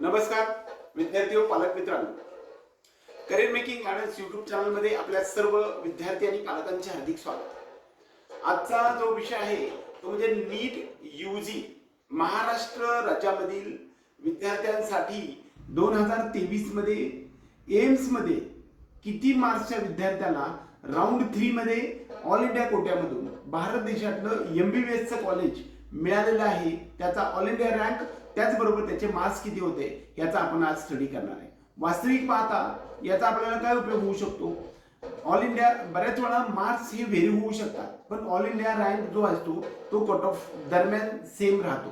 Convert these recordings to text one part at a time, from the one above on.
नमस्कार विद्यार्थी व पालक मित्रांनो. करिअर मेकिंग गार्डन्स युट्यूब चॅनलमध्ये आपल्या सर्व विद्यार्थी आणि पालकांचे हार्दिक स्वागत. आजचा जो विषय आहे तो म्हणजे नीट यूजी महाराष्ट्र राज्यामधील विद्यार्थ्यांसाठी दोन हजार तेवीसमध्ये एम्समध्ये किती मार्क्सच्या विद्यार्थ्याला राऊंड थ्री मध्ये ऑल इंडिया कोट्यामधून भारत देशातलं एमबीबीएसचं कॉलेज मिळालेलं आहे. त्याचा ऑल इंडिया रँक त्याचबरोबर त्याचे मार्क्स किती होते याचा आपण आज स्टडी करणार आहे. वास्तविक पाहता याचा आपल्याला काय उपयोग होऊ शकतो? ऑल इंडिया बऱ्याच वेळा मार्क्स हे व्हेरी होऊ शकतात पण ऑल इंडिया रँक जो असतो तो कट ऑफ दरम्यान सेम राहतो.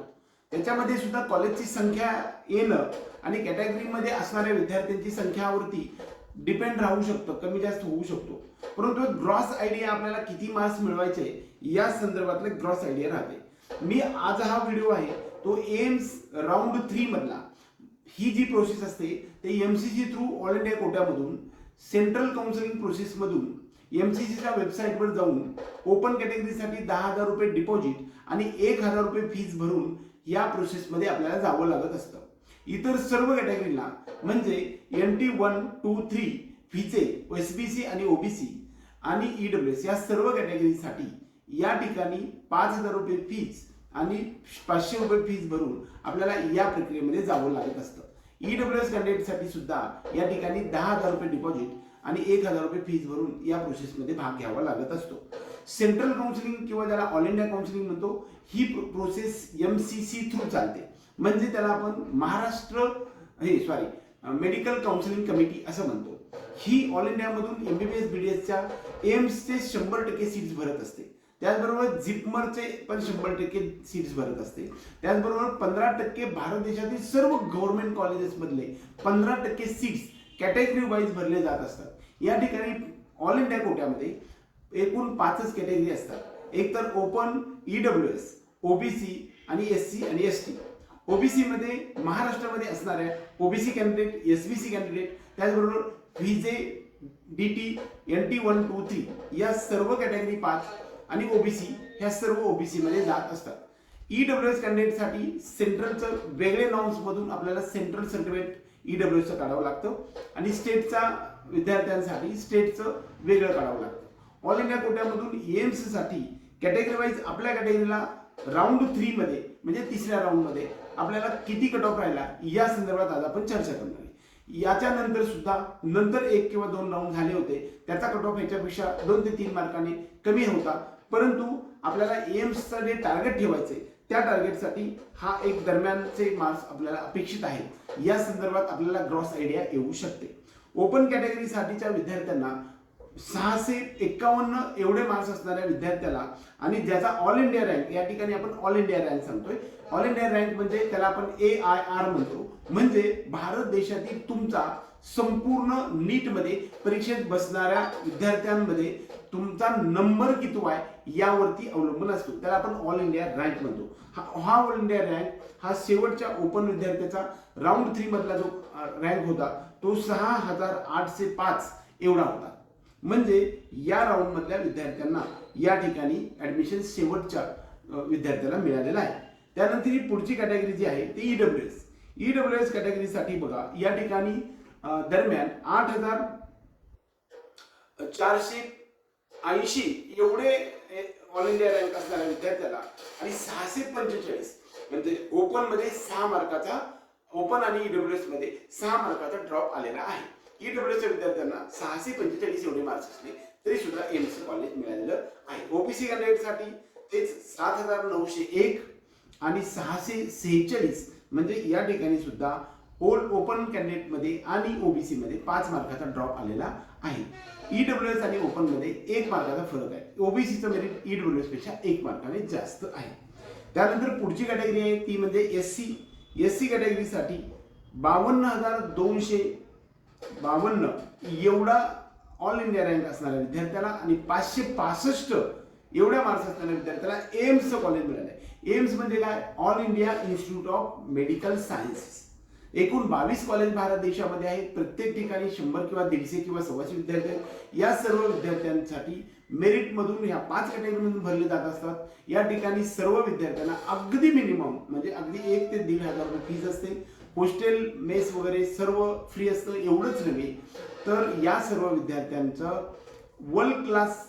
त्याच्यामध्ये सुद्धा कॉलेजची संख्या येणं आणि कॅटेगरीमध्ये असणाऱ्या विद्यार्थ्यांची संख्यावरती डिपेंड राहू शकतं कमी जास्त होऊ शकतो. परंतु ग्रॉस आयडिया आपल्याला किती मार्क्स मिळवायचे या संदर्भातले ग्रॉस आयडिया राहते. मी आज हा व्हिडिओ आहे तो एम्स राऊंड थ्री मधला. ही जी प्रोसेस असते ते M C C through all India कोट्यामधून central counselling प्रोसेसमधून एम सी सीच्या वेबसाईटवर जाऊन ओपन कॅटेगरीसाठी दहा हजार रुपये डिपॉझिट आणि एक हजार रुपये फीज भरून या प्रोसेसमध्ये आपल्याला जावं लागत असतं. इतर सर्व कॅटेगरीला म्हणजे N T one two three फीचे S B C आणि ओबीसी आणि ईडब्ल्यू एस या सर्व कॅटेगरीसाठी या ठिकाणी पाच हजार रुपये फीज आणि पाचशे रुपये फीज भरून आपल्याला या प्रक्रियेमध्ये जावं लागत असतं. ईडब्ल्यू एस कॅन्डिडेटसाठी सुद्धा या ठिकाणी दहा हजार रुपये डिपॉझिट आणि एक हजार रुपये फीज भरून या प्रोसेसमध्ये भाग घ्यावा लागत असतो. सेंट्रल काउन्सिलिंग किंवा ज्याला ऑल इंडिया काउन्सिलिंग म्हणतो ही process M C C through चालते. म्हणजे त्याला आपण महाराष्ट्र हे सॉरी मेडिकल काउन्सिलिंग कमिटी असं म्हणतो. ही ऑल इंडियामधून एमबीबीएस बीडीएसच्या एम्सचे शंभर टक्के सीट्स भरत असते. त्याचबरोबर झिपमरचे पण शंभर टक्के सीट्स भरत असते. त्याचबरोबर पंधरा टक्के भारत देशातील सर्व गव्हर्नमेंट कॉलेजेसमधले पंधरा टक्के सीट्स कॅटेगरी वाईज भरले जात असतात. या ठिकाणी ऑल इंडिया कोट्यामध्ये एकूण पाचच कॅटेगरी असतात. एक तर ओपन ईडब्ल्यू एस ओबीसी आणि एस सी आणि एस टी ओबीसीमध्ये महाराष्ट्रामध्ये असणाऱ्या OBC candidate S B C candidate त्याचबरोबर V J D T N T one two three या सर्व कॅटेगरी पाच आणि ओबीसी ह्या सर्व ओबीसी मध्ये जात असतात. ईडब्ल्यू एस कॅन्डिडेटसाठी सेंट्रलचं वेगळे नॉर्म्स मधून आपल्याला सेंट्रल सर्टिफिकेट ईडब्ल्यू एसचं काढावं लागतं. आणि स्टेटचा विद्यार्थ्यांसाठी स्टेटचं वेगळं काढावं लागतं. ऑल इंडिया कोट्यामधून एम्ससाठी कॅटेगरी वाईज आपल्या कॅटेगरीला राऊंड थ्रीमध्ये म्हणजे तिसऱ्या राऊंडमध्ये आपल्याला किती कट ऑफ राहिला या संदर्भात आज आपण चर्चा करणार आहे. याच्यानंतर सुद्धा नंतर एक किंवा दोन राऊंड झाले होते त्याचा कट ऑफ याच्यापेक्षा दोन ते तीन मार्काने कमी होता. परंतु आपल्याला एम्सचं जे टार्गेट ठेवायचे त्या टार्गेटसाठी हा एक दरम्यानचे मार्क्स आपल्याला अपेक्षित आहे या संदर्भात आपल्याला ग्रॉस आयडिया येऊ शकते. ओपन कॅटेगरीसाठीच्या विद्यार्थ्यांना सहाशे एक्कावन्न एवढे मार्क्स असणाऱ्या विद्यार्थ्याला आणि ज्याचा ऑल इंडिया रँक या ठिकाणी आपण ऑल इंडिया रँक सांगतोय. ऑल इंडिया रँक म्हणजे त्याला आपण ए आय आर म्हणतो. म्हणजे भारत देशातील तुमचा संपूर्ण नीटमध्ये परीक्षेत बसणाऱ्या विद्यार्थ्यांमध्ये तुमचा नंबर किती आहे यावरती अवलंबून असतो. त्याला आपण ऑल इंडिया रँक म्हणतो. हा हा ऑल इंडिया रँक हा शेवटच्या ओपन विद्यार्थ्याचा राऊंड थ्री मधला जो रँक होता तो सहा हजार आठशे पाच एवढा होता. म्हणजे या राऊंड मधल्या विद्यार्थ्यांना या ठिकाणी ऍडमिशन शेवटच्या विद्यार्थ्याला मिळालेलं आहे. त्यानंतर ही पुढची कॅटेगरी जी आहे ती ईडब्ल्यू एस ईडब्ल्यू एस कॅटेगरीसाठी बघा या ठिकाणी दरम्यान आठ हजार चारशे ऐंशी एवढे ऑल इंडिया रँक असणाऱ्या विद्यार्थ्याला. आणि सहाशे पंचेचाळीस म्हणजे ओपनमध्ये सहा मार्काचा ओपन आणि ईडब्ल्यू एसमध्ये सहा मार्काचा ड्रॉप आलेला आहे. ईडब्ल्यू एसच्या विद्यार्थ्यांना सहाशे पंचेचाळीस एवढे मार्क्स असले तरी सुद्धा एमसी कॉलेज मिळालेलं आहे. ओबीसी कॅन्डिडेटसाठी तेच सात हजार नऊशे एक आणि सहाशे सेहेचाळीस म्हणजे या ठिकाणी सुद्धा ओल ओपन कॅन्डिडेटमध्ये आणि ओबीसीमध्ये पाच मार्काचा ड्रॉप आलेला आहे. ईडब्ल्यू एस आणि ओपनमध्ये एक मार्काचा फरक आहे. ओबीसीचं मेरिट ईडब्ल्यू एसपेक्षा एक मार्काने जास्त आहे. त्यानंतर पुढची कॅटेगरी आहे ती म्हणजे एस सी एस सी कॅटेगरीसाठी बावन्न हजार दोनशे बावन्न एवढा ऑल इंडिया रँक असणाऱ्या विद्यार्थ्याला आणि पाचशे पासष्ट एवढ्या मार्क्स असणाऱ्या विद्यार्थ्याला एम्सचं कॉलेज मिळालं आहे एम्स म्हणजे काय? All India institute of medical sciences एकूण बावीस कॉलेज भारत देशामध्ये आहेत. प्रत्येक ठिकाणी शंभर किंवा दीडशे किंवा सव्वाशे विद्यार्थी आहेत. या सर्व विद्यार्थ्यांसाठी मेरिट मधून ह्या पाच कॅटेगरीमधून भरले जात असतात. या ठिकाणी सर्व विद्यार्थ्यांना अगदी मिनिमम म्हणजे अगदी एक ते दीड हजार रुपये फीज असते. हॉस्टेल मेस वगैरे सर्व फ्री असतं एवढंच नव्हे. तर या सर्व विद्यार्थ्यांचं वर्ल्ड क्लास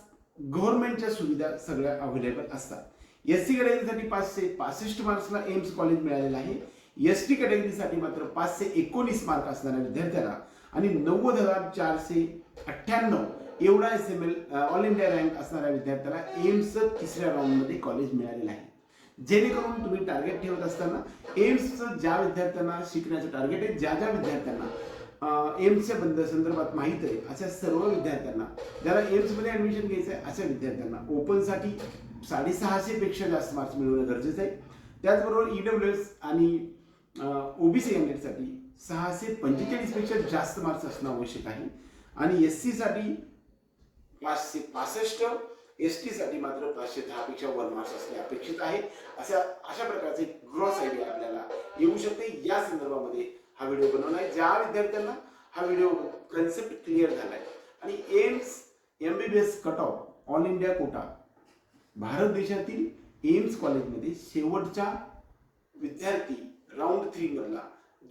गव्हर्नमेंटच्या सुविधा सगळ्या अवेलेबल असतात. एस सी कॅटेगरीसाठी पाचशे पासष्ट मार्क्सला एम्स कॉलेज मिळालेलं आहे. एस टी कॅटेगरीसाठी मात्र पाचशे एकोणीस मार्क असणाऱ्या विद्यार्थ्याला आणि नव्वद हजार चारशे अठ्ठ्याण्णव एवढा S M L all India rank असणाऱ्या विद्यार्थ्याला एम्सचं तिसऱ्या राऊंडमध्ये कॉलेज मिळालेलं आहे. जेणेकरून तुम्ही टार्गेट ठेवत असताना एम्सचं ज्या विद्यार्थ्यांना शिकण्याचं टार्गेट आहे ज्या ज्या विद्यार्थ्यांना एम्सच्या बंद संदर्भात माहीत आहे अशा सर्व विद्यार्थ्यांना ज्याला एम्समध्ये ऍडमिशन घ्यायचं आहे अशा विद्यार्थ्यांना ओपनसाठी साडेसहाशे पेक्षा जास्त मार्क्स मिळवणं गरजेचं आहे. त्याचबरोबर ईडब्ल्यू एस आणि ओबीसी कॅन्डिडेटसाठी सहाशे पंचेचाळीसपेक्षा जास्त मार्क्स असणं आवश्यक आहे. आणि एससाठी पाचशे पासष्ट एस टीसाठी मात्र पाचशे दहापेक्षा वर मार्क्स असणे अपेक्षित आहे. अशा अशा प्रकारचे ग्रॉस आयडिया आपल्याला येऊ शकते. या संदर्भामध्ये हा व्हिडिओ बनवला आहे. ज्या विद्यार्थ्यांना हा व्हिडिओ कन्सेप्ट क्लिअर झाला आहे आणि AIIMS M B B S cut off all India quota Bharat देशातील एम्स कॉलेजमध्ये शेवटच्या विद्यार्थी राऊंड थ्री मधला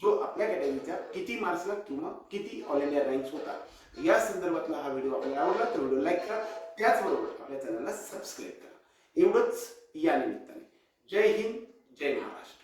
जो आपल्या कॅटेगरीचा किती मार्क्सला किंवा किती ऑल इंडिया रँक्स होता या संदर्भातला हा व्हिडिओ आपल्याला आवडला तर व्हिडिओ लाईक करा. त्याचबरोबर आपल्या चॅनलला सबस्क्राईब करा. एवढंच या निमित्ताने. जय हिंद जय महाराष्ट्र.